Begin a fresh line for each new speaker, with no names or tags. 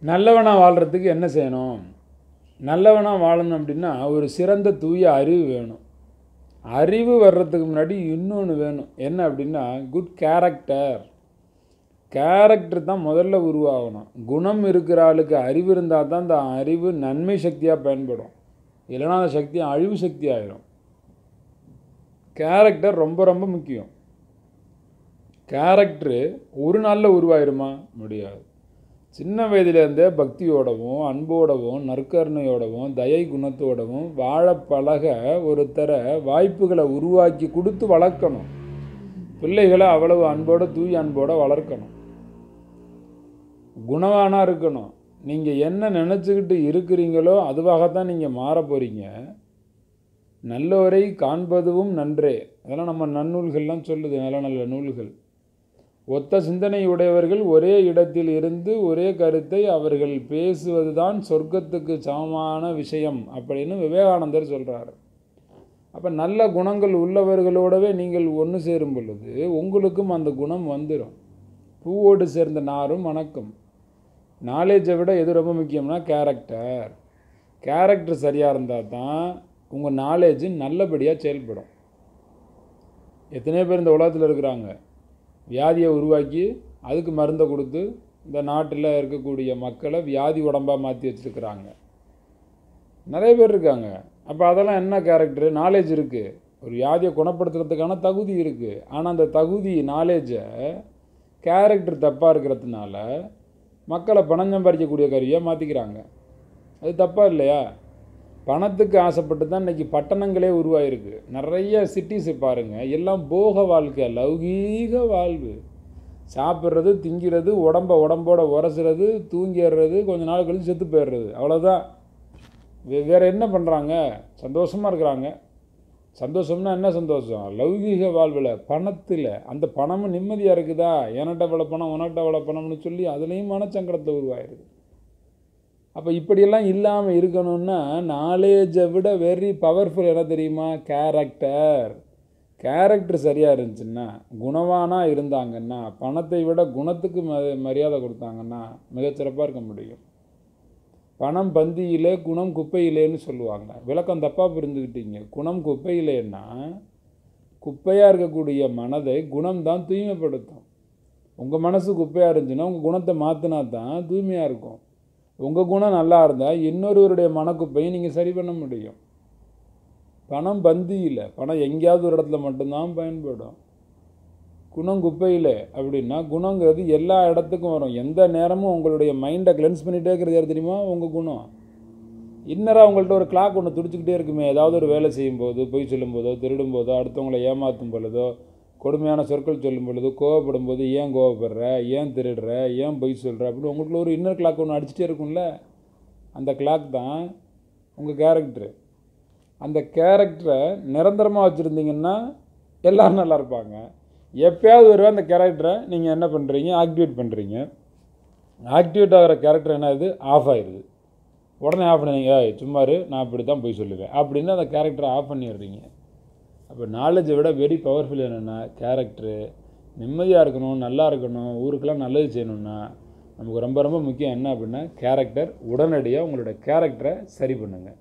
நல்லவனாக வாழ்கிறதுக்கு என்ன செய்யணும்? நல்லவனாக வாழணும் அப்படின்னா ஒரு சிறந்த தூய அறிவு வேணும். அறிவு வர்றதுக்கு முன்னாடி இன்னொன்று வேணும். என்ன அப்படின்னா குட் கேரக்டர் கேரக்டர் தான் முதல்ல உருவாகணும். குணம் இருக்கிற ஆளுக்கு அறிவு இருந்தால் தான் அந்த அறிவு நன்மை சக்தியாக பயன்படும். இல்லைன்னா அந்த சக்தி அழிவு சக்தி ஆயிரும். கேரக்டர் ரொம்ப ரொம்ப முக்கியம். கேரக்டரு ஒரு நாளில் உருவாயிருமா? முடியாது. சின்ன வயதிலேருந்தே பக்தியோடவும் அன்போடவும் நற்கருணையோடவும் தயை குணத்தோடவும் வாழ பழக ஒருத்தரை வாய்ப்புகளை உருவாக்கி கொடுத்து வளர்க்கணும். பிள்ளைகளை அவ்வளவு அன்போட தூய் அன்போட வளர்க்கணும். குணவானாக இருக்கணும். நீங்கள் என்ன நினச்சிக்கிட்டு இருக்கிறீங்களோ அதுவாகத்தான் நீங்கள் மாற போகிறீங்க நல்லோரை காண்பதுவும் நன்றே. அதெல்லாம் நம்ம நன்னூல்கள்லாம் சொல்லுது நல்ல நல்ல நூல்கள். ஒத்த சிந்தனையுடையவர்கள் ஒரே இடத்தில் இருந்து ஒரே கருத்தை அவர்கள் பேசுவதுதான் சொர்க்கத்துக்கு சமமான விஷயம் அப்படின்னு விவேகானந்தர் சொல்கிறார் அப்போ நல்ல குணங்கள் உள்ளவர்களோடவே நீங்கள் ஒன்று சேரும் பொழுது உங்களுக்கும் அந்த குணம் வந்துடும் பூவோடு சேர்ந்த நாரும் வணக்கம். நாலேஜை விட எது ரொம்ப முக்கியம்னா கேரக்டர் கேரக்டர் சரியாக இருந்தால் தான் உங்கள் நாலேஜ் நல்லபடியாக செயல்படும். எத்தனையோ பேர் இந்த உலகத்தில் இருக்கிறாங்க. வியாதியை உருவாக்கி அதுக்கு மருந்தை கொடுத்து இந்த நாட்டில் இருக்கக்கூடிய மக்களை வியாதி உடம்பாக மாற்றி வச்சுருக்கிறாங்க. நிறைய பேர் இருக்காங்க. அப்போ அதெல்லாம் என்ன கேரக்டரு நாலேஜ் இருக்குது ஒரு வியாதியை குணப்படுத்துறதுக்கான தகுதி இருக்குது ஆனால் அந்த தகுதி நாலேஜை கேரக்டர் தப்பாக இருக்கிறதுனால மக்களை பணம் சம்பாதிக்கக்கூடிய கருவியாக மாற்றிக்கிறாங்க. அது தப்பாக இல்லையா? பணத்துக்கு ஆசைப்பட்டு தான் இன்றைக்கி பட்டணங்களே உருவாயிருக்கு. நிறைய சிட்டிஸை பாருங்கள் எல்லாம் போக வாழ்க்கை லௌகீக வாழ்வு. சாப்பிட்றது திங்கிறது உடம்ப உடம்போட உரசுறது தூங்கிடுறது கொஞ்ச நாள் கழிச்சு செத்து போயிடுறது. அவ்வளோதான் வே வேறு என்ன பண்ணுறாங்க சந்தோஷமாக இருக்கிறாங்க. சந்தோஷம்னா என்ன சந்தோஷம்? லௌகீக வாழ்வில் பணத்தில். அந்த பணமும் நிம்மதியாக இருக்குதா? என்கிட்ட இவ்வளோ பணம் உனக்கிட்ட இவ்வளோ பணம்னு சொல்லி அதுலேயும் மனச்சங்கடத்தை உருவாயிருது. அப்போ இப்படியெல்லாம் இல்லாமல் இருக்கணும்னா நாலேஜை விட வெரி பவர்ஃபுல் என்ன தெரியுமா? கேரக்டர் கேரக்டர் சரியாக இருந்துச்சுன்னா குணவானாக இருந்தாங்கன்னா பணத்தை விட குணத்துக்கு ம மரியாதை கொடுத்தாங்கன்னா மிகச்சிறப்பாக இருக்க முடியும். பணம் பந்தியிலே குணம் குப்பையிலேன்னு சொல்லுவாங்க. விளக்கம் தப்பாக புரிஞ்சுக்கிட்டீங்க. குணம் குப்பையிலேன்னா குப்பையாக இருக்கக்கூடிய மனதை குணம் தான் தூய்மைப்படுத்தும். உங்கள் மனசு குப்பையாக இருந்துச்சுன்னா உங்கள் குணத்தை மாற்றினா தான் தூய்மையாக இருக்கும். உங்கள் குணம் நல்லா இருந்தால் இன்னொருவருடைய மனக்குப்பையும் நீங்கள் சரி பண்ண முடியும். பணம் பந்தியில் பணம் எங்கேயாவது ஒரு இடத்துல மட்டும்தான் பயன்படும். குணம் குப்பையில் அப்படின்னா குணங்கிறது எல்லா இடத்துக்கும் வரும். எந்த நேரமும் உங்களுடைய மைண்டை கிளென்ஸ் பண்ணிகிட்டே இருக்கிறது யார் தெரியுமா? உங்கள் குணம். இன்னராக உங்கள்கிட்ட ஒரு கிளாக் ஒன்று துடிச்சிக்கிட்டே இருக்குமே. ஏதாவது ஒரு வேலை செய்யும்போது பொய் சொல்லும்போதோ திருடும் போதோ அடுத்தவங்களை ஏமாற்றும் பொழுதோ கொடுமையான சொற்கள் சொல்லும் பொழுது கோவப்படும் போது ஏன் கோவப்படுற ஏன் திருடுற ஏன் பொய் சொல்கிற அப்படின்னு உங்களுக்குள்ள ஒரு இன்னர் கிளாக் ஒன்று அடிச்சுட்டே இருக்கும்ல? அந்த கிளாக் தான் உங்கள் கேரக்டரு அந்த கேரக்டரை நிரந்தரமாக வச்சுருந்தீங்கன்னா எல்லோரும் நல்லா இருப்பாங்க. எப்போயாவது ஒரு அந்த கேரக்டரை நீங்கள் என்ன பண்ணுறீங்க ஆக்டிவேட் பண்ணுறீங்க ஆக்டிவேட் ஆகிற கேரக்டர் என்னது ஆஃப் ஆயிடுது. உடனே ஆஃப் பண்ணுறீங்க சும்மாரு சும்மா நான் இப்படி தான் போய் சொல்லுவேன். அப்படின்னு அந்த கேரக்டரை ஆஃப் பண்ணிடுறீங்க. அப்போ நாலேஜை விட வெரி பவர்ஃபுல் என்னென்னா கேரக்டரு நிம்மதியாக இருக்கணும் நல்லா இருக்கணும் ஊருக்கெல்லாம் நல்லது செய்யணும்னா நமக்கு ரொம்ப ரொம்ப முக்கியம் என்ன அப்படின்னா கேரக்டர் உடனடியாக உங்களோட கேரக்டரை சரி பண்ணுங்கள்